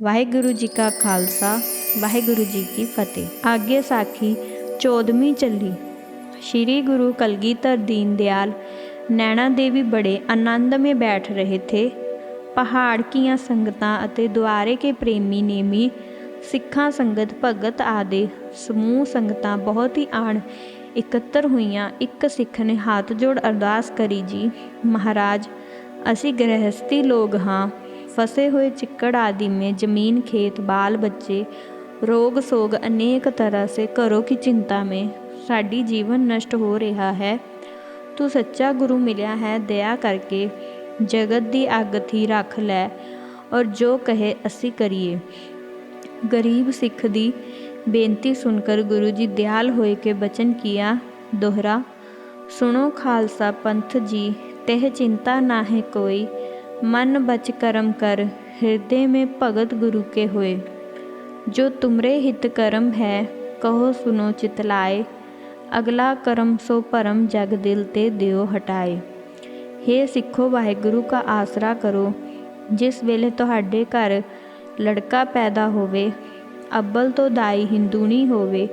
ਵਾਹਿਗੁਰੂ ਜੀ ਕਾ ਖਾਲਸਾ, ਵਾਹਿਗੁਰੂ ਜੀ ਕੀ ਫਤਿਹ। ਆਗੇ ਸਾਖੀ 14ਵੀਂ ਚੱਲੀ। ਸ਼੍ਰੀ ਗੁਰੂ ਕਲਗੀਧਰ ਦੀਨ ਦਿਆਲ ਨੈਣਾ ਦੇਵੀ ਬੜੇ ਆਨੰਦ ਮੇ ਬੈਠ ਰਹੇ ਥੇ। ਪਹਾੜ ਕੀਆਂ ਸੰਗਤਾਂ ਅਤੇ ਦੁਆਰੇ ਕੇ ਪ੍ਰੇਮੀ ਨੇਮੀ, ਸਿੱਖਾਂ ਸੰਗਤ, ਭਗਤ ਆਦੇ ਸਮੂਹ ਸੰਗਤਾਂ ਬਹੁਤ ਹੀ ਆਣ ਇਕੱਤਰ ਹੋਈਆਂ। ਇੱਕ ਸਿੱਖ ਨੇ ਹੱਥ ਜੋੜ ਅਰਦਾਸ ਕਰੀ, ਜੀ ਮਹਾਰਾਜ, ਅਸੀਂ ਗ੍ਰਹਿਸਤੀ ਲੋਗ ਹਾਂ। ਫਸੇ ਹੋਏ ਚਿੱਕੜ ਆਦਿ में ਜ਼ਮੀਨ, ਖੇਤ, ਬਾਲ, ਬੱਚੇ, ਰੋਗ, ਸੋਗ ਅਨੇਕ ਤਰ੍ਹਾਂ से घरों की चिंता में ਸਾਡੀ ਜੀਵਨ ਨਸ਼ਟ ਹੋ ਰਿਹਾ ਹੈ। ਤੂੰ ਸੱਚਾ ਗੁਰੂ ਮਿਲਿਆ ਹੈ, ਦਇਆ ਕਰਕੇ ਜਗਤ ਦੀ ਅੱਗ ਥੀ ਰੱਖ ਲੈ ਔਰ ਜੋ ਕਹੇ ਅਸੀਂ ਕਰੀਏ। ਗਰੀਬ ਸਿੱਖ ਦੀ ਬੇਨਤੀ ਸੁਣ ਕਰ ਗੁਰੂ ਜੀ ਦਿਆਲ ਹੋਏ ਕੇ ਬਚਨ ਕੀਆ, ਦੋਹਰਾ, ਸੁਣੋ ਖਾਲਸਾ ਪੰਥ ਜੀ, ਤਹਿ ਚਿੰਤਾ ਨਾ ਹੈ ਕੋਈ मन बच करम कर हृदय में भगत गुरु के होए जो तुमरे हित करम है कहो सुनो चितलाए ਅਗਲਾ ਕਰਮ ਸੋ ਭਰਮ ਜਗ ਦਿਲ ਤੇ ਦਿਓ ਹਟਾਏ ਹੇ ਸਿੱਖੋ ਵਾਹਿਗੁਰੂ ਕਾ ਆਸਰਾ ਕਰੋ ਜਿਸ ਵੇਲੇ ਤੁਹਾਡੇ ਘਰ ਲੜਕਾ ਪੈਦਾ ਹੋਵੇ ਅੱਬਲ ਤੋਂ ਦਾਈ ਹਿੰਦੂਣੀ ਹੋਵੇ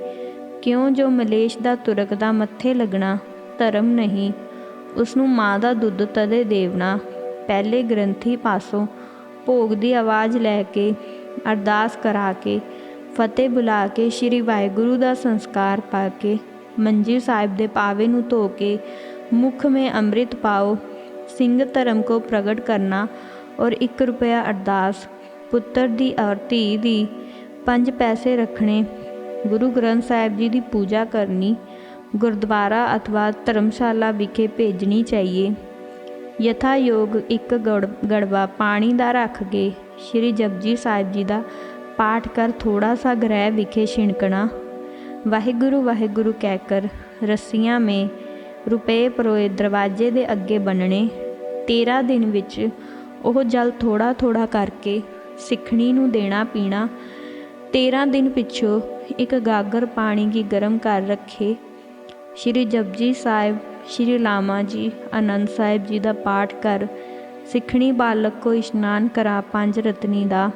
ਕਿਉਂ ਜੋ ਮਲੇਸ਼ ਦਾ ਤੁਰਕ ਦਾ ਮੱਥੇ ਲੱਗਣਾ ਧਰਮ ਨਹੀਂ ਉਸ ਨੂੰ ਮਾਂ ਦਾ ਦੁੱਧ ਤਦੇ ਦੇਵਣਾ ਪਹਿਲੇ ਗ੍ਰੰਥੀ ਪਾਸੋਂ ਭੋਗ ਦੀ ਆਵਾਜ਼ ਲੈ ਕੇ ਅਰਦਾਸ ਕਰਾ ਕੇ, ਫਤਿਹ ਬੁਲਾ ਕੇ, ਸ੍ਰੀ ਵਾਹਿਗੁਰੂ ਦਾ ਸੰਸਕਾਰ ਪਾ ਕੇ ਮੰਜੀ ਸਾਹਿਬ ਦੇ ਪਾਵੇ ਨੂੰ ਧੋ ਕੇ, ਮੁਖ ਮੇ ਅੰਮ੍ਰਿਤ ਪਾਓ, ਸਿੰਘ ਧਰਮ ਕੋ ਪ੍ਰਗਟ ਕਰਨਾ ਔਰ 1 ਰੁਪਿਆ ਅਰਦਾਸ, ਪੁੱਤਰ ਦੀ ਔਰ ਧੀ ਦੀ ਪੰਜ ਪੈਸੇ ਰੱਖਣੇ, ਗੁਰੂ ਗ੍ਰੰਥ ਸਾਹਿਬ ਜੀ ਦੀ ਪੂਜਾ ਕਰਨੀ, ਗੁਰਦੁਆਰਾ ਅਥਵਾ ਧਰਮਸ਼ਾਲਾ ਵਿਖੇ ਭੇਜਣੀ ਚਾਹੀਏ। ਯਥਾ ਯੋਗ ਇੱਕ ਗੜ ਗੜਵਾ ਪਾਣੀ ਦਾ ਰੱਖ ਕੇ ਸ਼੍ਰੀ ਜਪਜੀ ਸਾਹਿਬ ਜੀ ਦਾ ਪਾਠ ਕਰ ਥੋੜਾ ਸਾ ਗ੍ਰਹਿ ਵਿਖੇ ਛਿਣਕਣਾ। ਵਾਹਿਗੁਰੂ ਵਾਹਿਗੁਰੂ ਕਹਿ ਕਰ, ਰੱਸੀਆਂ ਮੇ ਰੁਪਏ ਪਰੋਏ ਦਰਵਾਜ਼ੇ ਦੇ ਅੱਗੇ ਬੰਨਣੇ 13 ਦਿਨ ਵਿੱਚ ਉਹ ਜਲ ਥੋੜਾ ਥੋੜਾ ਕਰਕੇ ਸਿੱਖਣੀ ਨੂੰ ਦੇਣਾ ਪੀਣਾ। 13 ਦਿਨ ਪਿੱਛੋਂ ਇੱਕ ਗਾਗਰ ਪਾਣੀ ਕੀ ਗਰਮ ਕਰ ਰੱਖੇ। ਸ਼੍ਰੀ ਜਪਜੀ ਸਾਹਿਬ ਸ਼੍ਰੀ ਲਾਮਾ ਜੀ ਆਨੰਦ ਸਾਹਿਬ ਜੀ ਦਾ ਪਾਠ ਕਰ ਸਿੱਖਣੀ ਬਾਲਕ ਕੋ ਇਸ਼ਨਾਨ ਕਰਾ ਪੰਜ ਰਤਨੀ ਦਾ।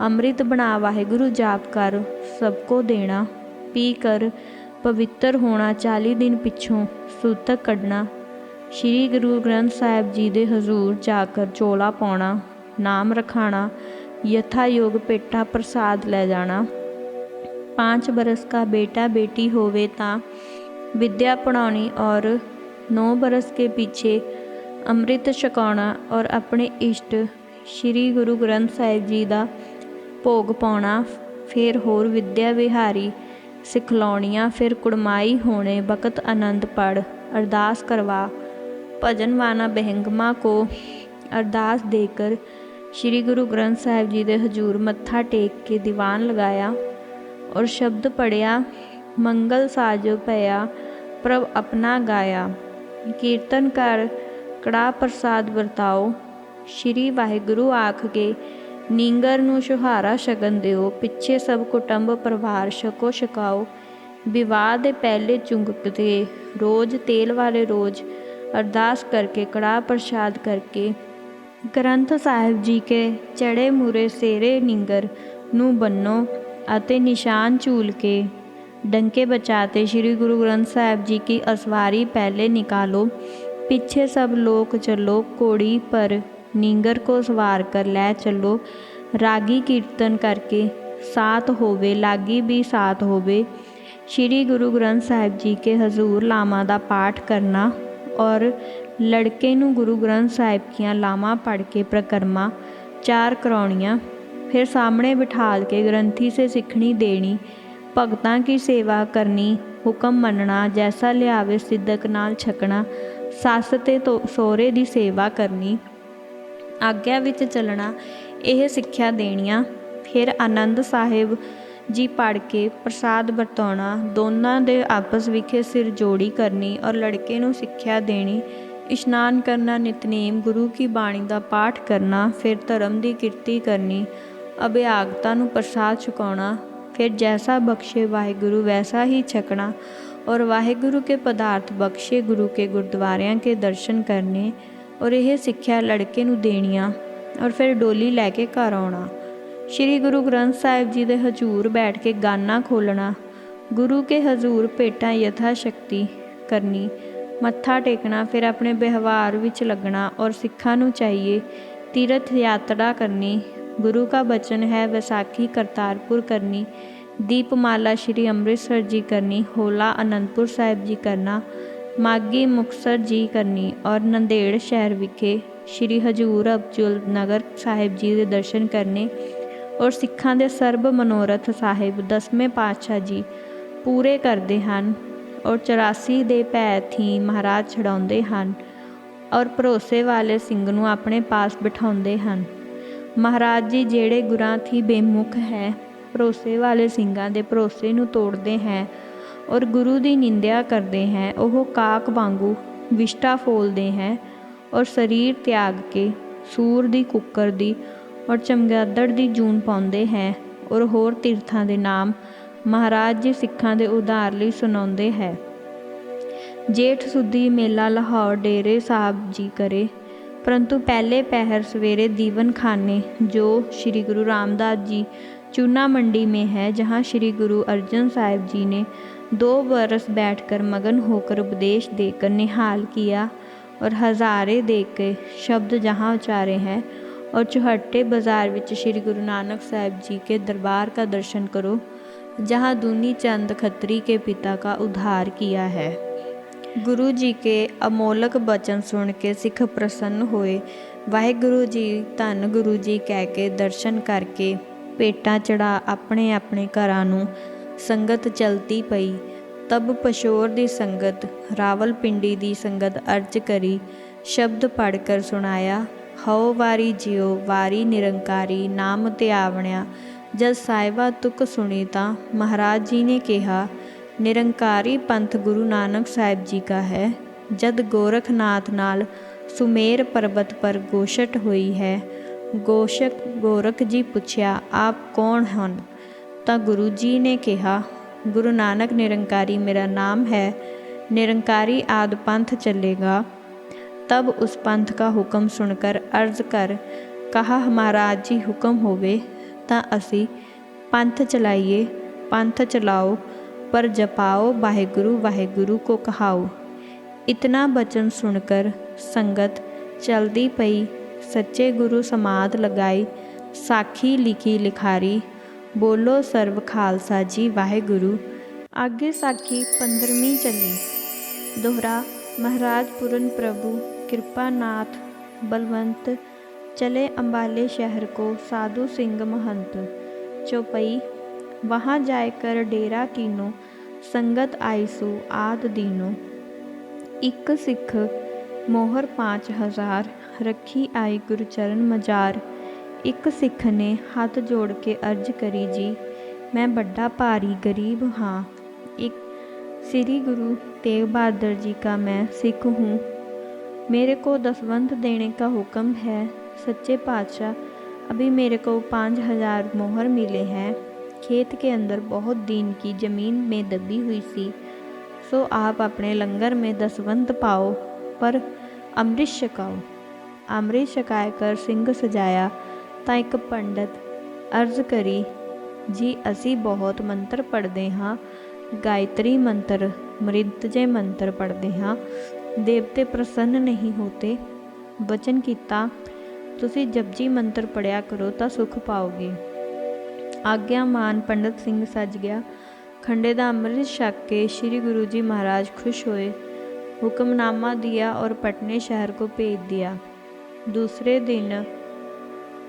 ਅੰਮ੍ਰਿਤ ਬਣਾ ਵਾਹਿਗੁਰੂ ਜਾਪ ਕਰ ਸਭ ਕੋ ਦੇਣਾ। ਪੀ ਕਰ ਪਵਿੱਤਰ ਹੋਣਾ 40 ਦਿਨ ਪਿੱਛੋਂ ਸੂਤਕ ਕੱਢਣਾ। ਸ਼੍ਰੀ ਗੁਰੂ ਗ੍ਰੰਥ ਸਾਹਿਬ ਜੀ ਦੇ ਹਜ਼ੂਰ ਜਾ ਕਰ ਚੋਲਾ ਪਾਉਣਾ। ਨਾਮ ਰਖਾਣਾ ਯਥਾ ਯੋਗ ਪੇਟਾ ਪ੍ਰਸਾਦ ਲੈ ਜਾਣਾ। 5 ਬਰਸ ਦਾ ਬੇਟਾ ਬੇਟੀ ਹੋਵੇ ਤਾਂ विद्या ਪੜ੍ਹਾਉਣੀ ਔਰ नौ ਬਰਸ ਕੇ ਪਿੱਛੇ ਅੰਮ੍ਰਿਤ ਛਕਾਉਣਾ ਔਰ ਆਪਣੇ ਇਸ਼ਟ ਸ੍ਰੀ ਗੁਰੂ ਗ੍ਰੰਥ ਸਾਹਿਬ ਜੀ ਦਾ ਭੋਗ ਪਾਉਣਾ ਫਿਰ ਹੋਰ ਵਿਦਿਆ ਵਿਹਾਰੀ ਸਿਖਲਾਉਣੀਆਂ ਫਿਰ ਕੁੜਮਾਈ ਹੋਣੇ ਬਕਤ ਆਨੰਦ ਪੜ ਅਰਦਾਸ ਕਰਵਾ ਭਜਨ ਵਾਨਾ ਬਹਿੰਗਮਾ ਕੋ ਅਰਦਾਸ ਦੇਕਰ ਸ੍ਰੀ ਗੁਰੂ ਗ੍ਰੰਥ ਸਾਹਿਬ ਜੀ ਦੇ ਹਜੂਰ ਮੱਥਾ ਟੇਕ ਕੇ ਦੀਵਾਨ ਲਗਾਇਆ ਔਰ ਸ਼ਬਦ ਪੜਿਆ ਮੰਗਲ ਸਾਜੋ ਭਇਆ, ਪ੍ਰਭ ਆਪਣਾ ਗਾਇਆ। ਕੀਰਤਨ ਕਰ ਕੜਾ ਪ੍ਰਸਾਦ ਵਰਤਾਓ। ਸ਼੍ਰੀ ਵਾਹਿਗੁਰੂ ਆਖ ਕੇ, ਨੀਂਗਰ ਨੂੰ ਸੁਹਾਰਾ ਸ਼ਗਨ ਦਿਓ, ਪਿੱਛੇ ਸਭ ਕੁਟੰਬ ਪਰਿਵਾਰ ਛਕੋ ਛਕਾਓ। ਵਿਵਾਹ ਦੇ ਪਹਿਲੇ ਚੁੰਗਕ ਤੇ ਰੋਜ਼ ਤੇਲ ਵਾਲੇ ਰੋਜ਼, ਅਰਦਾਸ ਕਰਕੇ ਕੜਾ ਪ੍ਰਸਾਦ ਕਰਕੇ। ਗ੍ਰੰਥ ਸਾਹਿਬ ਜੀ ਕੇ, ਚੜੇ ਮੂਰੇ ਸੇਰੇ ਨਿੰਗਰ ਨੂੰ ਬੰਨੋ ਅਤੇ ਨਿਸ਼ਾਨ ਝੂਲ ਕੇ। डंके बचाते श्री गुरु ग्रंथ साहिब जी की असवारी पहले निकालो पीछे सब लोग चलो कोड़ी पर नींगर को सवार कर ले चलो रागी कीर्तन करके साथ होवे लागी भी साथ होवे श्री गुरु ग्रंथ साहिब जी के हजूर लामा ਦਾ ਪਾਠ ਕਰਨਾ ਔਰ ਲੜਕੇ ਨੂੰ ਗੁਰੂ ਗ੍ਰੰਥ ਸਾਹਿਬ ਦੀਆਂ ਲਾਮਾ ਪੜ੍ਹ ਕੇ ਪ੍ਰਕਰਮਾ ਚਾਰ ਕਰਾਉਣੀਆਂ ਫਿਰ ਸਾਹਮਣੇ ਬਿਠਾਲ ਕੇ ਗ੍ਰੰਥੀ ਸੇ ਸਿੱਖਣੀ ਦੇਣੀ ਭਗਤਾਂ ਕੀ ਸੇਵਾ ਕਰਨੀ? ਹੁਕਮ ਮੰਨਣਾ, ਜੈਸਾ ਲਿਆਵੇ ਸਿੱਧਕ ਨਾਲ ਛਕਣਾ, ਸੱਸ ਤੇ ਸੋਹਰੇ ਦੀ ਸੇਵਾ ਕਰਨੀ। ਆਗਿਆ ਵਿੱਚ ਚੱਲਣਾ, ਇਹ ਸਿੱਖਿਆ ਦੇਣੀਆਂ। ਫਿਰ ਆਨੰਦ ਸਾਹਿਬ ਜੀ ਪੜ ਕੇ ਪ੍ਰਸਾਦ ਵਰਤਾਉਣਾ, ਦੋਨਾਂ ਦੇ ਆਪਸ ਵਿਖੇ ਸਿਰ ਜੋੜੀ ਕਰਨੀ ਔਰ ਲੜਕੇ ਨੂੰ ਸਿੱਖਿਆ ਦੇਣੀ। ਇਸ਼ਨਾਨ ਕਰਨਾ, ਨਿਤਨੇਮ, ਗੁਰੂ ਕੀ ਬਾਣੀ ਦਾ ਪਾਠ ਕਰਨਾ, ਫਿਰ ਧਰਮ ਦੀ ਕਿਰਤੀ ਕਰਨੀ, ਅਭਿਆਗਤਾ ਨੂੰ ਪ੍ਰਸਾਦ ਚੁਕਾਉਣਾ ਫਿਰ ਜੈਸਾ ਬਖਸ਼ੇ ਵਾਹਿਗੁਰੂ, ਵੈਸਾ ਹੀ ਛਕਣਾ। ਔਰ ਵਾਹਿਗੁਰੂ ਕੇ ਪਦਾਰਥ ਬਖਸ਼ੇ ਗੁਰੂ ਕੇ ਗੁਰਦੁਆਰਿਆਂ ਕੇ ਦਰਸ਼ਨ ਕਰਨੇ ਔਰ ਇਹ ਸਿੱਖਿਆ ਲੜਕੇ ਨੂੰ ਦੇਣੀਆਂ ਔਰ ਫਿਰ ਡੋਲੀ ਲੈ ਕੇ ਘਰ ਆਉਣਾ। ਸ੍ਰੀ ਗੁਰੂ ਗ੍ਰੰਥ ਸਾਹਿਬ ਜੀ ਦੇ ਹਜ਼ੂਰ ਬੈਠ ਕੇ ਗਾਨਾ ਖੋਲਣਾ, ਗੁਰੂ ਕੇ ਹਜ਼ੂਰ ਭੇਟਾਂ ਯਥਾ ਸ਼ਕਤੀ ਕਰਨੀ, ਮੱਥਾ ਟੇਕਣਾ, ਫਿਰ ਆਪਣੇ ਵਿਵਹਾਰ ਵਿੱਚ ਲੱਗਣਾ ਔਰ ਸਿੱਖਾਂ ਨੂੰ ਚਾਹੀਏ ਤੀਰਥ ਯਾਤਰਾ ਕਰਨੀ ਗੁਰੂ का बचन है वैसाखी करतारपुर करनी दीपमाला श्री ਅੰਮ੍ਰਿਤਸਰ ਜੀ ਕਰਨੀ ਹੋਲਾ ਅਨੰਦਪੁਰ ਸਾਹਿਬ ਜੀ ਕਰਨਾ ਮਾਗੀ ਮੁਕਤਸਰ ਜੀ ਕਰਨੀ ਔਰ ਨੰਦੇੜ ਸ਼ਹਿਰ ਵਿਖੇ ਸ਼੍ਰੀ ਹਜੂਰ ਅਬਜੁਲ ਨਗਰ ਸਾਹਿਬ ਜੀ ਦੇ ਦਰਸ਼ਨ ਕਰਨੇ ਔਰ ਸਿੱਖਾਂ ਦੇ ਸਰਬ ਮਨੋਰਥ ਸਾਹਿਬ ਦਸਵੇਂ ਪਾਤਸ਼ਾਹ ਜੀ ਪੂਰੇ ਕਰਦੇ ਹਨ ਔਰ 84 ਦੇ ਭੈ ਥੀ ਮਹਾਰਾਜ ਛਡਾਉਂਦੇ ਹਨ ਔਰ ਭਰੋਸੇ ਵਾਲੇ ਸਿੰਘ ਨੂੰ ਆਪਣੇ ਪਾਸ ਬਿਠਾਉਂਦੇ ਹਨ ਮਹਾਰਾਜ ਜੀ, ਜਿਹੜੇ ਗੁਰਾਂ ਥੀ ਬੇਮੁਖ ਹੈ, ਭਰੋਸੇ ਵਾਲੇ ਸਿੰਘਾਂ ਦੇ ਭਰੋਸੇ ਨੂੰ ਤੋੜਦੇ ਹੈ ਔਰ ਗੁਰੂ ਦੀ ਨਿੰਦਿਆ ਕਰਦੇ ਹੈ, ਉਹ ਕਾਕ ਵਾਂਗੂ ਵਿਸ਼ਟਾ ਫੋਲਦੇ ਹੈ ਔਰ ਸਰੀਰ ਤਿਆਗ ਕੇ ਸੂਰ ਦੀ ਕੁੱਕਰ ਦੀ ਔਰ ਚਮਗਾਦੜ ਦੀ ਜੂਨ ਪਾਉਂਦੇ ਹੈ ਔਰ ਹੋਰ ਤੀਰਥਾਂ ਦੇ ਨਾਮ ਮਹਾਰਾਜ ਜੀ ਸਿੱਖਾਂ ਦੇ ਉਧਾਰ ਲਈ ਸੁਣਾਉਂਦੇ ਹੈ। ਜੇਠ ਸੁਦੀ ਮੇਲਾ ਲਾਹੌਰ ਡੇਰੇ ਸਾਹਿਬ ਜੀ ਕਰੇ परंतु पहले पहर सवेरे दीवन खाने जो श्री गुरु रामदास जी चूना मंडी में है जहाँ श्री गुरु अर्जन साहिब जी ने दो बरस बैठकर मगन होकर उपदेश देकर निहाल किया और हज़ारे दे के शब्द जहाँ उचारे हैं और चौहट्टे बाज़ार विच श्री गुरु नानक साहिब जी के दरबार का दर्शन करो जहाँ दूनी चंद खत्री के पिता का उद्धार किया है ਗੁਰੂ ਜੀ ਕੇ ਅਮੋਲਕ ਬਚਨ ਸੁਣ ਕੇ ਸਿੱਖ ਪ੍ਰਸੰਨ ਹੋਏ। ਵਾਹਿਗੁਰੂ ਜੀ, ਧੰਨ ਗੁਰੂ ਜੀ ਕਹਿ ਕੇ ਦਰਸ਼ਨ ਕਰਕੇ ਪੇਟਾਂ ਚੜਾ ਆਪਣੇ ਆਪਣੇ ਘਰਾਂ ਨੂੰ। ਸੰਗਤ ਚਲਤੀ ਪਈ। ਤਬ ਪਸ਼ੋਰ ਦੀ ਸੰਗਤ ਰਾਵਲਪਿੰਡੀ ਦੀ ਸੰਗਤ ਅਰਜ ਕਰੀ। ਸ਼ਬਦ ਪੜ ਕਰ ਸੁਣਾਇਆ, ਹਉ ਵਾਰੀ ਜਿਉ, ਵਾਰੀ ਨਿਰੰਕਾਰੀ, ਨਾਮ ਤੇ ਆਵਣਿਆ। ਜਦ ਸਾਹਿਬਾ ਤੁਕ ਸੁਣੀ ਤਾਂ ਮਹਾਰਾਜ ਜੀ ਨੇ ਕਿਹਾ ਨਿਰੰਕਾਰੀ ਪੰਥ ਗੁਰੂ ਨਾਨਕ ਸਾਹਿਬ ਜੀ ਦਾ ਹੈ ਜਦ ਗੋਰਖਨਾਥ ਨਾਲ ਸੁਮੇਰ ਪਰਬਤ ਪਰ ਗੋਸ਼ਟ ਹੋਈ ਹੈ ਗੋਸ਼ਕ ਗੋਰਖ ਜੀ ਪੁੱਛਿਆ ਆਪ ਕੌਣ ਹਨ ਤਾਂ ਗੁਰੂ ਜੀ ਨੇ ਕਿਹਾ ਗੁਰੂ ਨਾਨਕ ਨਿਰੰਕਾਰੀ ਮੇਰਾ ਨਾਮ ਹੈ ਨਿਰੰਕਾਰੀ ਆਦ ਪੰਥ ਚੱਲੇਗਾ तब उस पंथ का हुक्म सुनकर अर्ज कर कहा महाराज जी हुक्म होवे ਤਾਂ ਅਸੀਂ ਪੰਥ ਚਲਾਈਏ ਪੰਥ ਚਲਾਓ पर जपाओ, वाहेगुरु वाहेगुरु को कहाओ। इतना बचन सुनकर संगत चलती पई, सच्चे गुरु समाध लगाई, साखी लिखी लिखारी, बोलो सर्व खालसा जी, वाहेगुरु। आगे साखी पंद्रहवीं चली। दोहरा, महाराज पूरन प्रभु कृपानाथ बलवंत, चले अंबाले शहर को साधु सिंह महंत। चौपई वहाँ जाकर डेरा कीनो संगत आईसु आद दीनो ਇੱਕ ਸਿੱਖ ਮੋਹਰ 5000 ਰੱਖੀ ਆਈ ਗੁਰਚਰਨ ਮਜਾਰ ਇੱਕ ਸਿੱਖ ਨੇ ਹੱਥ ਜੋੜ ਕੇ ਅਰਜ ਕਰੀ ਜੀ ਮੈਂ ਵੱਡਾ ਭਾਰੀ ਗਰੀਬ ਹਾਂ ਇੱਕ ਸ੍ਰੀ ਗੁਰੂ तेग बहादुर जी का मैं सिख हूँ मेरे को दसवंत देने का हुक्म है सच्चे पातशाह अभी मेरे को पाँच हजार मोहर मिले हैं खेत के अंदर बहुत दिन की ज़मीन में दबी हुई सी सो आप अपने लंगर में दसवंत पाओ पर अमृत छकाओ अमृत छकाए कर ਸਿੰਘ ਸਜਾਇਆ ਤਾਂ ਇੱਕ ਪੰਡਤ ਅਰਜ਼ ਕਰੀ ਜੀ ਅਸੀਂ ਬਹੁਤ ਮੰਤਰ ਪੜ੍ਹਦੇ ਹਾਂ ਗਾਇਤਰੀ ਮੰਤਰ ਮ੍ਰਿਤਜੇ ਮੰਤਰ ਪੜ੍ਹਦੇ ਹਾਂ ਦੇਵਤੇ ਪ੍ਰਸੰਨ ਨਹੀਂ ਹੋਤੇ ਬਚਨ ਕੀਤਾ ਤੁਸੀਂ ਜਪਜੀ ਮੰਤਰ ਪੜਿਆ ਕਰੋ ਤਾਂ ਸੁਖ ਪਾਓਗੇ ਆਗਿਆਮਾਨ ਪੰਡਤ ਸਿੰਘ ਸੱਜ ਗਿਆ ਖੰਡੇ ਦਾ ਅੰਮ੍ਰਿਤ ਛਕ ਕੇ श्री गुरु जी महाराज खुश हुए हुक्मनामा दिया और पटने शहर को भेज दिया दूसरे दिन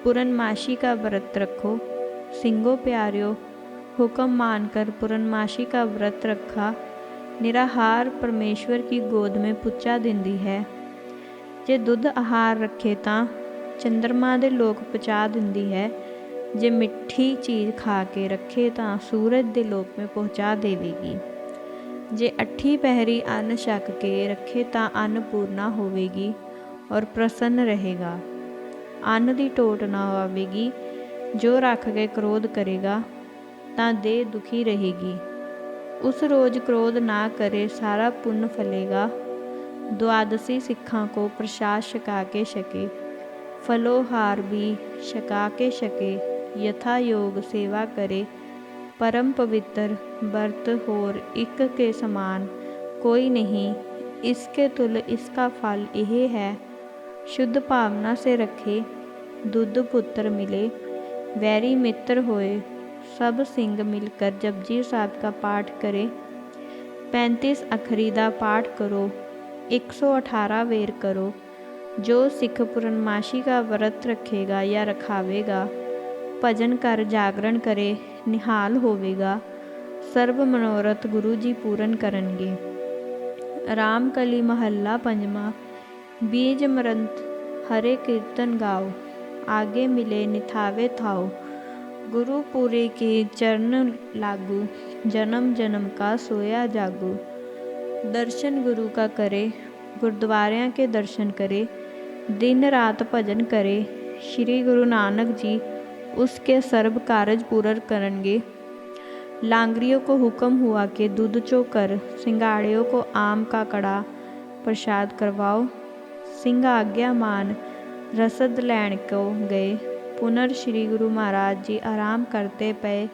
पूर्णमासी का व्रत रखो सिंगो प्यारियो हुक्म मानकर पूर्णमासी का व्रत रखा निराहार परमेश्वर की गोद में ਪੁੱਚਾ ਦਿੰਦੀ ਹੈ ਜੇ ਦੁੱਧ ਆਹਾਰ ਰੱਖੇ ਤਾਂ ਚੰਦਰਮਾ ਦੇ ਲੋਕ ਪਹੁੰਚਾ ਦਿੰਦੀ ਹੈ ਜੇ ਮਿੱਠੀ ਚੀਜ਼ ਖਾ ਕੇ ਰੱਖੇ ਤਾਂ ਸੂਰਜ ਦੇ ਲੋਕ ਮੇ ਪਹੁੰਚਾ ਦੇਵੇਗੀ। ਜੇ ਅੱਠੀ ਪਹਿਰੀ ਅੰਨ ਛਕ ਕੇ ਰੱਖੇ ਤਾਂ ਅੰਨ ਪੂਰਨਾ ਹੋਵੇਗੀ ਔਰ ਪ੍ਰਸੰਨ ਰਹੇਗਾ। ਅੰਨ ਦੀ ਟੋਟ ਨਾ ਆਵੇਗੀ, ਜੋ ਰੱਖ ਕੇ ਕ੍ਰੋਧ ਕਰੇਗਾ, ਤਾਂ ਦੇਹ ਦੁਖੀ ਰਹੇਗੀ। ਉਸ ਰੋਜ਼ ਕ੍ਰੋਧ ਨਾ ਕਰੇ, ਸਾਰਾ ਪੁੰਨ ਫਲੇਗਾ। ਦੁਆਦਸੀ ਸਿੱਖਾਂ ਕੋ ਪ੍ਰਸ਼ਾਦ ਛਕਾ ਕੇ ਛਕੇ, ਫਲੋਹਾਰ ਵੀ ਛਕਾ ਕੇ ਛਕੇ। यथा योग सेवा करे। परम पवित्र व्रत होर इक के समान कोई नहीं, इसके तुल इसका फल यह है, शुद्ध भावना से रखे, दुध पुत्र मिले, वैरी मित्र होए, सब सिंह मिलकर जपजी साहब का पाठ करे। पैंतीस अखरी का पाठ करो 118 वेर करो, जो सिख पूर्णमाशी का व्रत रखेगा या रखावेगा ਭਜਨ ਕਰ ਜਾਗਰਣ ਕਰੇ ਨਿਹਾਲ ਹੋਵੇਗਾ ਸਰਬ ਮਨੋਰਥ ਗੁਰੂ ਜੀ ਪੂਰਨ ਕਰਨਗੇ ਰਾਮ ਕਲੀ ਮਹੱਲਾ ਪੰਜਵਾਂ ਬੀਜ ਮਰੰਤ ਹਰੇ ਕੀਰਤਨ ਗਾਓ ਆਗੇ ਮਿਲੇ ਨਿਥਾਵੇ ਥਾਓ गुरु पूरे के चरण लागू जन्म जन्म का सोया जागू दर्शन गुरु का करे गुरुद्वारियां के दर्शन करे दिन रात भजन करे श्री गुरु नानक जी उसके सर्व कारज पूर्ण करेंगे। लांगरियों को हुक्म हुआ कि दूध चोकर, सिंगाड़ियों को आम का कड़ा प्रसाद करवाओ। सिंह आज्ञा मान रसद लैन को गए। पुनर् श्री गुरु महाराज जी आराम करते पे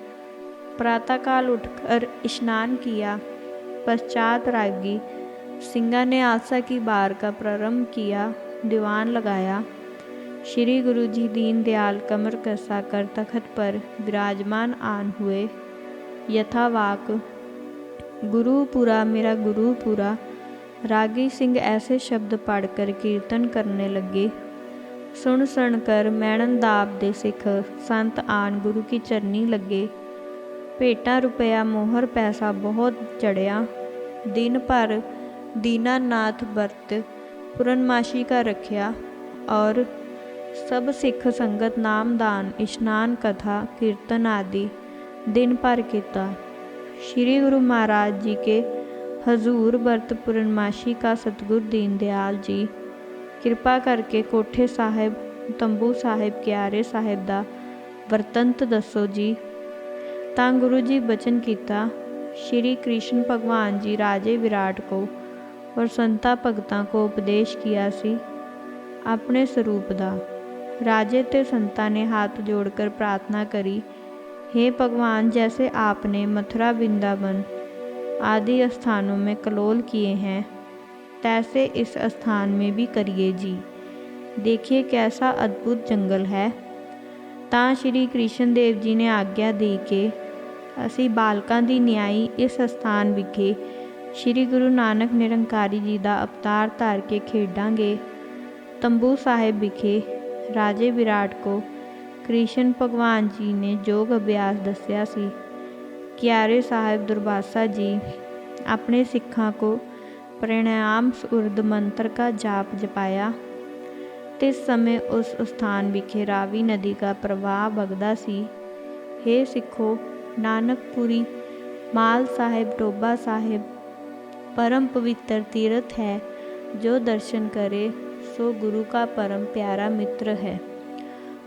प्रातःकाल उठकर स्नान किया। पश्चात रागी सिंगा ने आशा की बार का प्रारंभ किया, दीवान लगाया। श्री गुरु जी दीनदयाल कमर कसा कर तखत पर विराजमान आन हुए। यथावाक, गुरु पूरा, मेरा गुरु पूरा, रागी सिंह ऐसे शब्द पढ़कर कीर्तन करने लगे। सुन सुन कर मैणन दाब दे सिख, संत आन गुरु की चरनी लगे। भेटा रुपया मोहर पैसा बहुत चढ़िया। दिन भर दीनानाथ वर्त पूर्णमाशी का रखिया और ਸਭ ਸਿੱਖ ਸੰਗਤ ਨਾਮਦਾਨ ਇਸ਼ਨਾਨ ਕਥਾ ਕੀਰਤਨ ਆਦि दिन भर ਕੀਤਾ श्री गुरु महाराज जी के हजूर व्रत पूर्णमाशी का सतगुर दीनदयाल जी ਕਿਰਪਾ ਕਰਕੇ ਕੋਠੇ ਸਾਹਿਬ ਤੰਬੂ ਸਾਹਿਬ ਕਿਆਰੇ ਸਾਹਿਬ ਦਾ ਵਰਤੰਤ ਦੱਸੋ ਜੀ ਤਾਂ ਗੁਰੂ ਜੀ ਬਚਨ ਕੀਤਾ ਸ਼੍ਰੀ ਕ੍ਰਿਸ਼ਨ ਭਗਵਾਨ ਜੀ ਰਾਜੇ ਵਿਰਾਟ ਕੋ ਔਰ ਸੰਤਾ ਭਗਤਾਂ ਕੋ ਉਪਦੇਸ਼ ਕੀਆ ਸੀ ਆਪਣੇ ਸਰੂਪ ਦਾ राजे ते संता ने हाथ जोड़कर प्रार्थना करी हे भगवान जैसे आपने मथुरा वृंदावन आदि स्थानों में कलोल किए हैं तैसे इस स्थान में भी करिए जी देखिए कैसा अद्भुत जंगल है ਤਾਂ ਸ਼੍ਰੀ ਕ੍ਰਿਸ਼ਨ ਦੇਵ ਜੀ ਨੇ ਆਗਿਆ ਦੇ ਕੇ ਅਸੀਂ ਬਾਲਕਾਂ ਦੀ ਨਿਆਈ ਇਸ ਸਥਾਨ ਵਿਖੇ ਸ਼੍ਰੀ ਗੁਰੂ ਨਾਨਕ ਨਿਰੰਕਾਰੀ ਜੀ ਦਾ ਅਵਤਾਰ ਧਾਰ ਕੇ ਖੇਡਾਂਗੇ ਤੰਬੂ ਸਾਹਿਬ ਵਿਖੇ ਰਾਜੇ ਵਿਰਾਟ ਕੋ ਕ੍ਰਿਸ਼ਨ ਭਗਵਾਨ ਜੀ ਨੇ ਯੋਗ ਅਭਿਆਸ ਦੱਸਿਆ ਸੀ ਕਿਆਰੇ ਸਾਹਿਬ ਦੁਰਵਾਸਾ ਜੀ ਆਪਣੇ ਸਿੱਖਾਂ ਕੋ ਪ੍ਰਣਾਮ ਉਰਦ ਮੰਤਰ का जाप जपाया ਤਿਸ ਸਮੇਂ ਉਸ ਸਥਾਨ ਵਿਖੇ ਰਾਵੀ ਨਦੀ ਦਾ ਪ੍ਰਵਾਹ ਵਗਦਾ ਸੀ हे ਸਿੱਖੋ ਨਾਨਕਪੁਰੀ ਮਾਲ ਸਾਹਿਬ ਟੋਬਾ ਸਾਹਿਬ परम पवित्र तीर्थ है जो दर्शन करे सो गुरु का परम प्यारा मित्र है।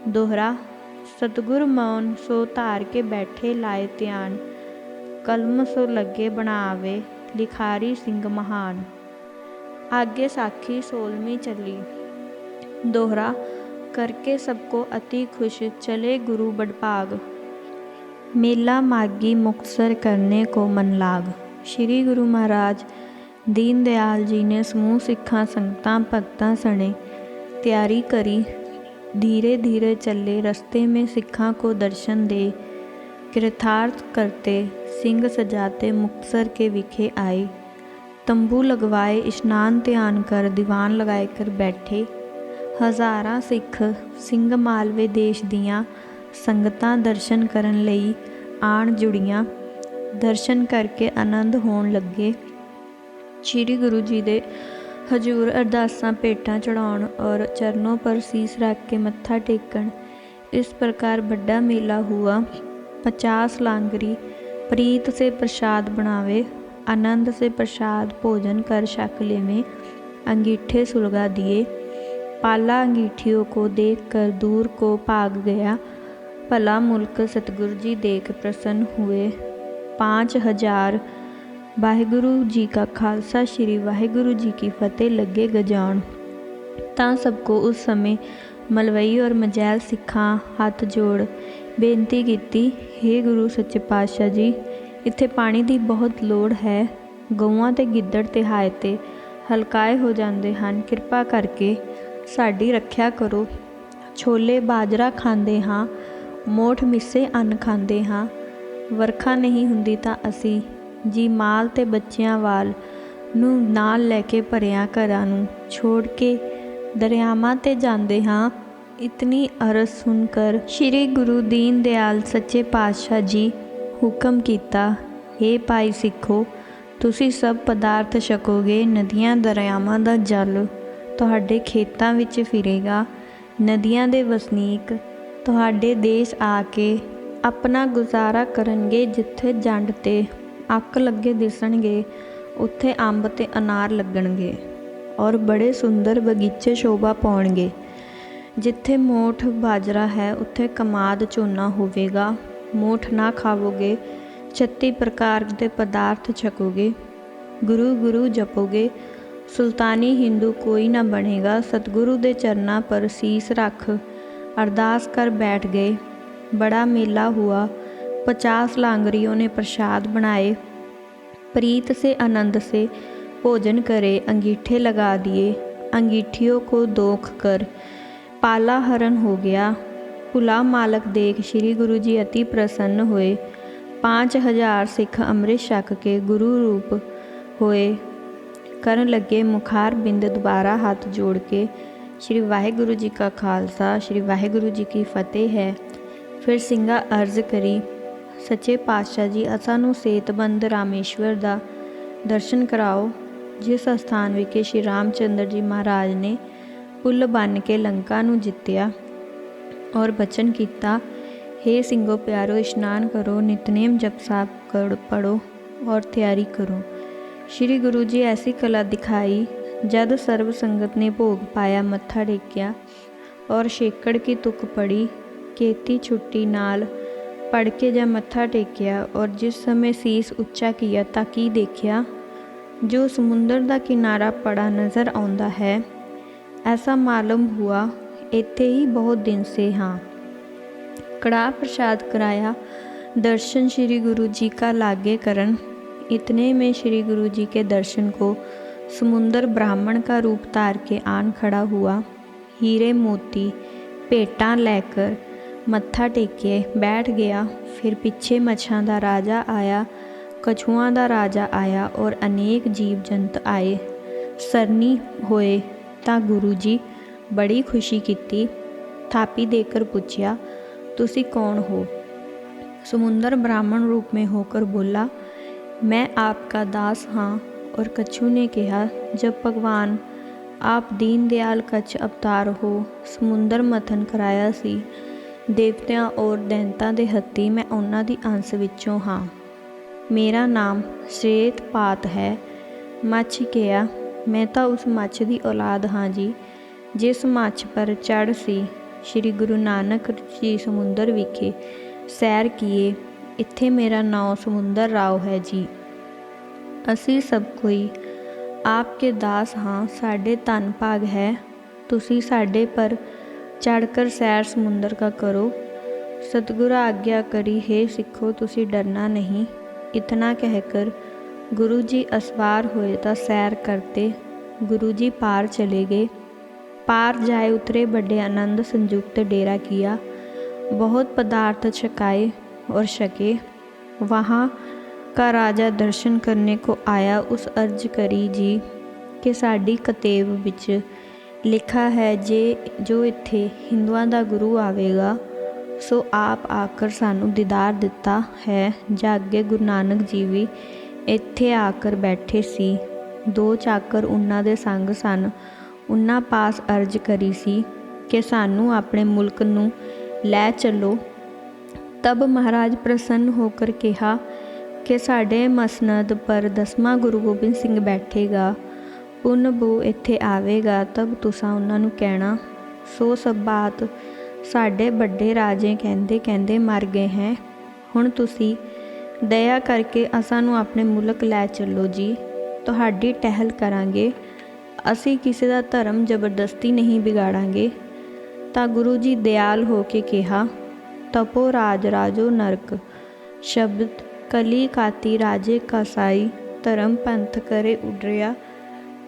दोहरा, सतगुर मौन सो तार के बैठे लाए त्यान, कलम सो लगे बनावे, लिखारी सिंह महान। आगे साखी सोलमी चली। दोहरा, करके सबको अति खुश, चले गुरु बडभाग मेला मागी मुक्तसर करने को मन लाग। श्री गुरु महाराज ਦੀਨ ਦਿਆਲ ਜੀ ਨੇ ਸਮੂਹ ਸਿੱਖਾਂ ਸੰਗਤਾਂ ਭਗਤਾਂ ਸਣੇ ਤਿਆਰੀ ਕਰੀ धीरे धीरे चले रास्ते में सिखा को दर्शन दे कृतार्थ करते सिंह सजाते मुक्तसर के विखे आए तंबू लगवाए स्नान ध्यान कर दीवान लगाए कर बैठे ਹਜ਼ਾਰਾਂ ਸਿੱਖ ਸਿੰਘ ਮਾਲਵੇ ਦੇਸ਼ ਦੀਆਂ ਸੰਗਤਾਂ ਦਰਸ਼ਨ ਕਰਨ ਲਈ ਆਣ ਜੁੜੀਆਂ ਦਰਸ਼ਨ ਕਰਕੇ ਆਨੰਦ ਹੋਣ ਲੱਗੇ ਸ਼੍ਰੀ ਗੁਰੂ ਜੀ ਦੇ ਹਜੂਰ ਅਰਦਾਸਾਂ ਭੇਟਾਂ ਚੜਾਉਣ ਔਰ ਚਰਨੋਂ ਪਰ ਸੀਸ ਰੱਖ ਕੇ ਮੱਥਾ ਟੇਕਣ इस प्रकार बड़ा मेला हुआ पचास लांगरी प्रीत से प्रसाद बनावे आनंद से प्रसाद भोजन कर शक लेवे अंगीठे सुलगा दिए पाला अंगीठियों को देखकर दूर को भाग गया भला मुल्क सतगुरु जी देख प्रसन्न हुए पाँच हजार ਵਾਹਿਗੁਰੂ ਜੀ ਕਾ ਖਾਲਸਾ, ਸ੍ਰੀ ਵਾਹਿਗੁਰੂ ਜੀ ਕੀ ਫਤਿਹ। ਲੱਗੇ ਗਜਾਉਣ ਤਾਂ ਸਭ ਕੋ ਉਸ ਸਮੇਂ ਮਲਵਈ ਔਰ ਮਜੈਲ ਸਿੱਖਾਂ ਹੱਥ ਜੋੜ ਬੇਨਤੀ ਕੀਤੀ हे ਗੁਰੂ ਸੱਚੇ ਪਾਤਸ਼ਾਹ ਜੀ, ਇੱਥੇ ਪਾਣੀ ਦੀ ਬਹੁਤ ਲੋੜ ਹੈ। ਗਊਆਂ ਤੇ ਗਿੱਦੜ ਤਿਹਾਏ ਤੇ ਹਲਕਾਏ ਹੋ ਜਾਂਦੇ ਹਨ। ਕਿਰਪਾ ਕਰਕੇ ਸਾਡੀ ਰੱਖਿਆ ਕਰੋ। ਛੋਲੇ ਬਾਜਰਾ ਖਾਂਦੇ ਹਾਂ, ਮੋਠ ਮਿੱਸੇ ਅੰਨ ਖਾਂਦੇ ਹਾਂ। ਵਰਖਾ ਨਹੀਂ ਹੁੰਦੀ ਤਾਂ ਅਸੀਂ ਜੀ ਮਾਲ ਤੇ ਬੱਚਿਆਂ ਵਾਲ ਨੂੰ ਨਾਲ ਲੈ ਕੇ ਭਰਿਆ ਘਰਾਂ ਨੂੰ ਛੋੜ ਕੇ ਦਰਿਆਵਾਂ ਤੇ ਜਾਂਦੇ ਹਾਂ। ਇਤਨੀ ਅਰਜ਼ ਸੁਣ ਕਰ ਸ੍ਰੀ ਗੁਰੂ ਦੀਨ ਦਿਆਲ ਸੱਚੇ ਪਾਤਸ਼ਾਹ ਜੀ ਹੁਕਮ ਕੀਤਾ हे ਭਾਈ ਸਿੱਖੋ, ਤੁਸੀਂ ਸਭ ਪਦਾਰਥ ਛਕੋਗੇ, ਨਦੀਆਂ ਦਰਿਆਵਾਂ ਦਾ ਜਲ ਤੁਹਾਡੇ ਖੇਤਾਂ ਵਿੱਚ ਫਿਰੇਗਾ, ਨਦੀਆਂ ਦੇ ਵਸਨੀਕ ਤੁਹਾਡੇ ਦੇਸ਼ ਆ ਕੇ ਆਪਣਾ ਗੁਜ਼ਾਰਾ ਕਰਨਗੇ ਜਿੱਥੇ ਜੰਡ ਤੇ ਅੱਕ ਲੱਗੇ ਦਿਸਣਗੇ, ਉੱਥੇ ਅੰਬ ਤੇ ਅਨਾਰ ਲੱਗਣਗੇ ਔਰ ਬੜੇ ਸੁੰਦਰ ਬਗੀਚੇ ਸ਼ੋਭਾ ਪਾਉਣਗੇ। ਜਿੱਥੇ ਮੋਠ ਬਾਜਰਾ ਹੈ, ਉੱਥੇ ਕਮਾਦ ਝੋਨਾ ਹੋਵੇਗਾ। ਮੋਠ ਨਾ ਖਾਵੋਗੇ 36 ਪ੍ਰਕਾਰ ਦੇ ਪਦਾਰਥ ਛਕੋਗੇ। ਗੁਰੂ ਗੁਰੂ ਜਪੋਗੇ, ਸੁਲਤਾਨੀ ਹਿੰਦੂ ਕੋਈ ਨਾ ਬਣੇਗਾ। ਸਤਿਗੁਰੂ ਦੇ ਚਰਨਾਂ ਪਰ ਸੀਸ ਰੱਖ ਅਰਦਾਸ ਕਰ ਬੈਠ ਗਏ। ਬੜਾ ਮੇਲਾ ਹੋਇਆ पचास लांगरियों ने प्रसाद बनाए प्रीत से आनंद से भोजन करे अंगीठे लगा दिए अंगीठियों को दोख कर पाला हरण हो गया भुला मालक देख श्री गुरु जी अति प्रसन्न हुए पाँच हजार सिख अमृत छक के गुरु रूप होए ਕਰਨ ਲੱਗੇ ਮੁਖਾਰ ਬਿੰਦ ਦੁਬਾਰਾ ਹੱਥ ਜੋੜ ਕੇ ਸ਼੍ਰੀ ਵਾਹਿਗੁਰੂ ਜੀ ਕਾ ਖਾਲਸਾ ਸ਼੍ਰੀ ਵਾਹਿਗੁਰੂ ਜੀ ਕੀ ਫਤਿਹ ਹੈ ਫਿਰ ਸਿੰਘਾ ਅਰਜ਼ ਕਰੀ ਸੱਚੇ ਪਾਤਸ਼ਾਹ ਜੀ, ਅਸਾਂ ਨੂੰ ਸੇਤਬੰਦ ਰਾਮੇਸ਼ਵਰ ਦਾ ਦਰਸ਼ਨ ਕਰਾਓ। ਜਿਸ ਸਥਾਨ ਵਿਖੇ ਸ਼੍ਰੀ ਰਾਮਚੰਦਰ ਜੀ ਮਹਾਰਾਜ ਨੇ ਪੁੱਲ ਬੰਨ ਕੇ ਲੰਕਾ ਨੂੰ ਜਿੱਤਿਆ ਔਰ ਬਚਨ ਕੀਤਾ हे ਸਿੰਘੋ ਪਿਆਰੋ, ਇਸ਼ਨਾਨ ਕਰੋ, ਨਿਤਨੇਮ ਜਪ ਸਾਹਿਬ ਕਰ ਪੜੋ ਔਰ ਤਿਆਰੀ ਕਰੋ। ਸ਼੍ਰੀ ਗੁਰੂ ਜੀ ਐਸੀ ਕਲਾ ਦਿਖਾਈ, ਜਦ ਸਰਬ ਸੰਗਤ ਨੇ ਭੋਗ ਪਾਇਆ, ਮੱਥਾ ਟੇਕਿਆ ਔਰ ਛੇਕੜ ਕੀ ਤੁਕ ਪੜੀ, ਕੇਤੀ ਛੁੱਟੀ ਨਾਲ ਪੜ ਕੇ ਜਾਂ ਮੱਥਾ ਟੇਕਿਆ ਔਰ ਜਿਸ ਸਮੇਂ ਸੀਸ ਉੱਚਾ ਕੀਤਾ ਤਾਂ ਕੀ ਦੇਖਿਆ ਜੋ ਸਮੁੰਦਰ ਦਾ ਕਿਨਾਰਾ ਪੜਾ ਨਜ਼ਰ ਆਉਂਦਾ ਹੈ ਐਸਾ ਮਾਲੂਮ ਹੁਆ ਇੱਥੇ ਹੀ ਬਹੁਤ ਦਿਨ ਸੇ ਹਾਂ कड़ा प्रसाद कराया दर्शन श्री गुरु जी का लागे करन इतने में श्री गुरु जी के दर्शन को समुंदर ब्राह्मण का रूप तार के आन खड़ा हुआ हीरे मोती पेटा लेकर ਮੱਥਾ ਟੇਕੇ ਬੈਠ ਗਿਆ। ਫਿਰ ਪਿੱਛੇ ਮੱਛਾਂ ਦਾ ਰਾਜਾ ਆਇਆ, ਕਛੂਆਂ ਦਾ ਰਾਜਾ ਆਇਆ ਔਰ ਅਨੇਕ ਜੀਵ ਜੰਤ ਆਏ। ਸਰਨੀ ਹੋਏ ਤਾਂ ਗੁਰੂ ਜੀ ਬੜੀ ਖੁਸ਼ੀ ਕੀਤੀ, ਥਾਪੀ ਦੇਕਰ ਪੁੱਛਿਆ, ਤੁਸੀਂ ਕੌਣ ਹੋ? ਸਮੁੰਦਰ समुंदर ब्राह्मण रूप में ਬੋਲਾ, ਮੈਂ ਆਪ ਕਾ ਦਾਸ ਹਾਂ। ਔਰ कछु ਨੇ ਕਿਹਾ जब ਭਗਵਾਨ ਆਪ ਦੀਨ ਦਿਆਲ कच्छ ਅਵਤਾਰ ਹੋ, ਸਮੁੰਦਰ ਮਥਨ ਕਰਾਇਆ ਸੀ ਦੇਵਤਿਆਂ ਔਰ ਦੈਂਤਾਂ ਦੇ ਹੱਥੀ ਮੈਂ ਉਹਨਾਂ ਦੀ ਅੰਸ਼ ਵਿੱਚੋਂ ਹਾਂ। ਮੇਰਾ ਨਾਮ ਸ਼੍ਰੇਤ ਪਾਤ ਹੈ। ਮੱਛ ਕਿਹਾ, ਮੈਂ ਤਾਂ ਉਸ ਮੱਛ ਦੀ ਔਲਾਦ ਹਾਂ ਜੀ। ਜਿਸ ਮੱਛ ਪਰ ਚੜ ਸੀ, ਸ਼੍ਰੀ ਗੁਰੂ ਨਾਨਕ ਜੀ ਸਮੁੰਦਰ ਵਿਖੇ ਸੈਰ ਕੀਏ, ਇੱਥੇ ਮੇਰਾ ਨਾਮ ਸਮੁੰਦਰ ਰਾਓ ਹੈ ਜੀ। ਅਸੀਂ ਸਭ ਕੋਈ ਆਪ ਕੇ ਦਾਸ ਹਾਂ, ਸਾਡੇ ਧੰਨ ਭਾਗ ਹੈ। ਤੁਸੀਂ ਸਾਡੇ ਪਰ ਚੜ ਕਰ ਸੈਰ ਸਮੁੰਦਰ का ਕਰੋ ਸਤਿਗੁਰ ਆਗਿਆ ਕਰੀ ਹੈ ਸਿੱਖੋ ਤੁਸੀਂ ਡਰਨਾ ਨਹੀਂ ਇਤਨਾ ਕਹਿ ਕਰ ਗੁਰੂ ਜੀ ਅਸਵਾਰ ਹੋਏ ਤਾਂ ਸੈਰ ਕਰਤੇ गुरु जी पार चले गए पार जाए उतरे बड़े आनंद संयुक्त डेरा किया बहुत पदार्थ छकाए और छके वहाँ का राजा दर्शन करने को आया उस अर्ज करी जी ਕਿ ਸਾਡੀ ਕਤੇਬ ਵਿੱਚ ਲਿਖਾ ਹੈ ਜੇ ਜੋ ਇੱਥੇ ਹਿੰਦੂਆਂ ਦਾ ਗੁਰੂ ਆਵੇਗਾ, ਸੋ ਆਪ ਆਕਰ ਸਾਨੂੰ ਦੀਦਾਰ ਦਿੱਤਾ ਹੈ। ਜਾਂ ਅੱਗੇ ਗੁਰੂ ਨਾਨਕ ਜੀ ਵੀ ਇੱਥੇ ਆਕਰ ਬੈਠੇ ਸੀ। ਦੋ ਚਾਕਰ ਉਹਨਾਂ ਦੇ ਸੰਗ ਸਨ। ਉਹਨਾਂ ਪਾਸ ਅਰਜ਼ ਕਰੀ ਸੀ ਕਿ ਸਾਨੂੰ ਆਪਣੇ ਮੁਲਕ ਨੂੰ ਲੈ ਚੱਲੋ। ਤਬ ਮਹਾਰਾਜ ਪ੍ਰਸੰਨ ਹੋ ਕਰ ਕਿਹਾ ਕਿ ਸਾਡੇ ਮਸਨਦ ਪਰ ਦਸਵਾਂ ਗੁਰੂ ਗੋਬਿੰਦ ਸਿੰਘ ਬੈਠੇਗਾ। ਪੁੰਨ ਬੂ ਇੱਥੇ ਆਵੇਗਾ, ਤਬ ਤੁਸੀਂ ਉਹਨਾਂ ਨੂੰ ਕਹਿਣਾ, ਸੋ ਸਭ ਸਾਡੇ ਵੱਡੇ ਰਾਜੇ ਕਹਿੰਦੇ ਕਹਿੰਦੇ ਮਰ ਗਏ ਹੈ। ਹੁਣ ਤੁਸੀਂ ਦਇਆ ਕਰਕੇ ਅਸਾਂ ਨੂੰ ਆਪਣੇ ਮੁਲਕ ਲੈ ਚੱਲੋ ਜੀ। ਤੁਹਾਡੀ ਟਹਿਲ ਕਰਾਂਗੇ। ਅਸੀਂ ਕਿਸੇ ਦਾ ਧਰਮ ਜ਼ਬਰਦਸਤੀ ਨਹੀਂ ਵਿਗਾੜਾਂਗੇ। ਤਾਂ ਗੁਰੂ ਜੀ ਦਿਆਲ ਹੋ ਕੇ ਕਿਹਾ, ਤਪੋ ਰਾਜ ਰਾਜੋ ਨਰਕ, ਸ਼ਬਦ ਕਲੀ ਕਾਤੀ ਰਾਜੇ ਕਸਾਈ ਧਰਮ ਪੰਥ ਕਰੇ ਉਡਰਿਆ।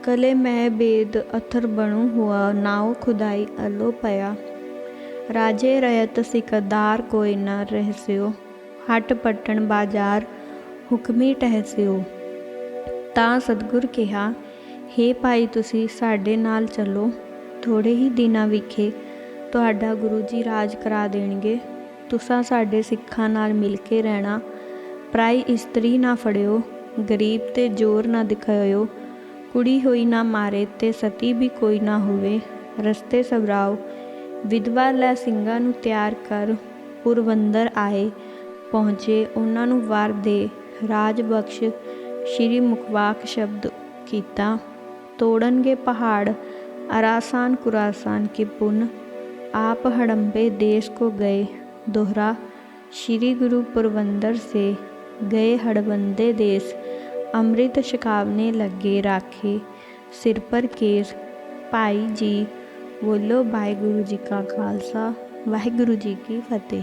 ਕਲੇ ਮੈਂ ਬੇਦ ਅਥਰ ਬਣੂ ਹੁਆ ਨਾਉ ਖੁਦਾਈ ਅਲੋ ਪਿਆ ਰਾਜੇ ਰਯਤ ਸਿਕਦਾਰ ਕੋਈ ਨ ਰਹਿਸਿਓ ਹਟ ਪਟਣ ਬਾਜ਼ਾਰ ਹੁਕਮੀ ਟਹਿਸਿਓ ਤਾਂ ਸਤਿਗੁਰ ਕਿਹਾ ਹੇ ਭਾਈ ਤੁਸੀਂ ਸਾਡੇ ਨਾਲ ਚੱਲੋ ਥੋੜੇ ਹੀ ਦਿਨਾਂ ਵਿਖੇ ਤੁਹਾਡਾ ਗੁਰੂ ਜੀ ਰਾਜ ਕਰਾ ਦੇਣਗੇ ਤੁਸਾਂ ਸਾਡੇ ਸਿੱਖਾਂ ਨਾਲ ਮਿਲ ਕੇ ਰਹਿਣਾ ਪ੍ਰਾਈ ਇਸਤਰੀ ਨਾ ਫੜਿਓ ਗਰੀਬ ਤੇ ਜ਼ੋਰ ਨਾ ਦਿਖਾਇਓ ਕੁੜੀ ਹੋਈ ਨਾ ਮਾਰੇ ਤੇ ਸਤੀ ਵੀ ਕੋਈ ਨਾ ਹੋਵੇ। ਰਸਤੇ ਸਬਰਾਓ ਵਿਧਵਾ ਲੈ ਸਿੰਘਾਂ ਨੂੰ ਤਿਆਰ ਕਰ, ਪੁਰਵੰਦਰ ਆਏ। ਪਹੁੰਚੇ, ਉਹਨਾਂ ਨੂੰ ਵਰ ਦੇ। ਰਾਜ ਬਖਸ਼, ਸ਼੍ਰੀ ਮੁਖਵਾਕ ਸ਼ਬਦ ਕੀਤਾ। ਤੋੜਨਗੇ ਪਹਾੜ, ਅਰਾਸਾਨ ਕੁਰਾਸਾਨ ਕੇ ਪੁਨ। ਆਪ ਹੜੰਬੇ ਦੇਸ਼ ਕੋ ਗਏ। ਦੋਹਰਾ, ਸ਼੍ਰੀ ਗੁਰੂ ਪੁਰਵੰਦਰ ਸੇ ਗਏ ਹੜਬੰਦੇ ਦੇਸ਼। ਅੰਮ੍ਰਿਤ ਛਕਾਵਨੇ ਲੱਗੇ ਰਾਖੇ, ਸਿਰ ਪਰ ਕੇਸ। ਭਾਈ ਜੀ ਬੋਲੋ, ਵਾਹਿਗੁਰੂ ਜੀ ਕਾ ਖਾਲਸਾ, ਵਾਹਿਗੁਰੂ ਜੀ ਕੀ ਫਤਿਹ।